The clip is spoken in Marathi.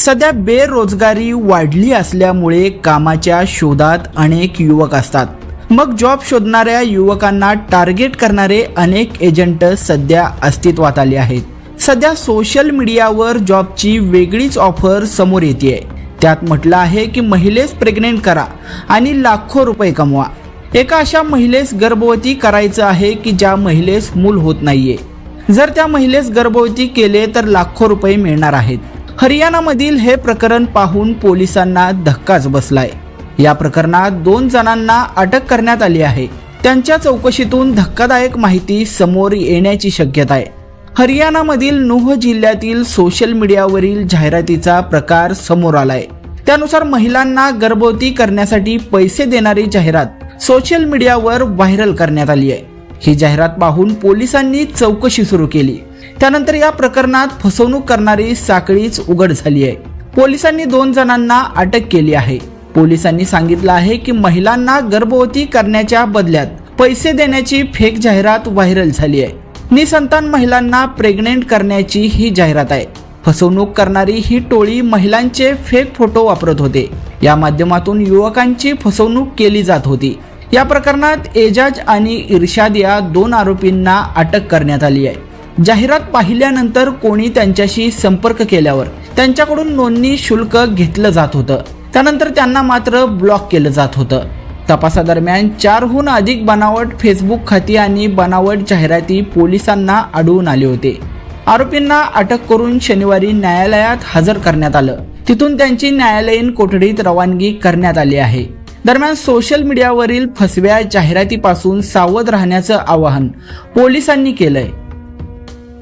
सध्या बेरोजगारी वाढली असल्यामुळे कामाच्या शोधात अनेक युवक असतात. मग जॉब शोधणाऱ्या युवकांना टार्गेट करणारे अनेक एजंट सध्या अस्तित्वात आले आहेत. सध्या सोशल मीडियावर जॉबची वेगळीच ऑफर समोर येते त्यात म्हटलं आहे की महिलेस प्रेग्नेंट करा आणि लाखो रुपये कमवा. एका अशा महिलेस गर्भवती करायचं आहे की ज्या महिलेस मूल होत नाहीये. जर त्या महिलेस गर्भवती केले तर लाखो रुपये मिळणार आहेत. हरियाणामधील हे प्रकरण पाहून पोलिसांना धक्काच बसलाय. या प्रकरणात दोन जणांना अटक करण्यात आली आहे. त्यांच्या चौकशीतून धक्कादायक माहिती समोर येण्याची शक्यता आहे. हरियाणामधील नूह जिल्ह्यातील सोशल मीडियावरील जाहिरातीचा प्रकार समोर आलाय. त्यानुसार महिलांना गर्भवती करण्यासाठी पैसे देणारी जाहिरात सोशल मीडियावर व्हायरल करण्यात आली आहे. ही जाहिरात पाहून पोलिसांनी चौकशी सुरू केली. त्यानंतर या प्रकरणात फसवणूक करणारी साखळीच उघड झाली आहे. पोलिसांनी दोन जणांना अटक केली आहे. पोलिसांनी सांगितलं आहे की महिलांना गर्भवती करण्याच्या बदल्यात पैसे देण्याची फेक जाहिरात व्हायरल झाली आहे. निसंतान महिलांना प्रेग्नेंट करण्याची ही जाहिरात आहे. फसवणूक करणारी ही टोळी महिलांचे फेक फोटो वापरत होते. या माध्यमातून युवकांची फसवणूक केली जात होती. या प्रकरणात एजाज आणि इर्शाद या दोन आरोपींना अटक करण्यात आली आहे. जाहिरात पाहिल्यानंतर कोणी त्यांच्याशी संपर्क केल्यावर त्यांच्याकडून नोंदणी शुल्क घेतलं जात होतं. त्यानंतर त्यांना मात्र ब्लॉक केलं जात होतं. तपासादरम्यान चारहून अधिक बनावट फेसबुक खाती आणि बनावट जाहिराती पोलिसांना आढळून आले होते. आरोपींना अटक करून शनिवारी न्यायालयात हजर करण्यात आलं. तिथून त्यांची न्यायालयीन कोठडीत रवानगी करण्यात आली आहे. दरम्यान सोशल मीडियावरील फसव्या जाहिरातीपासून सावध राहण्याचं आवाहन पोलिसांनी केलंय.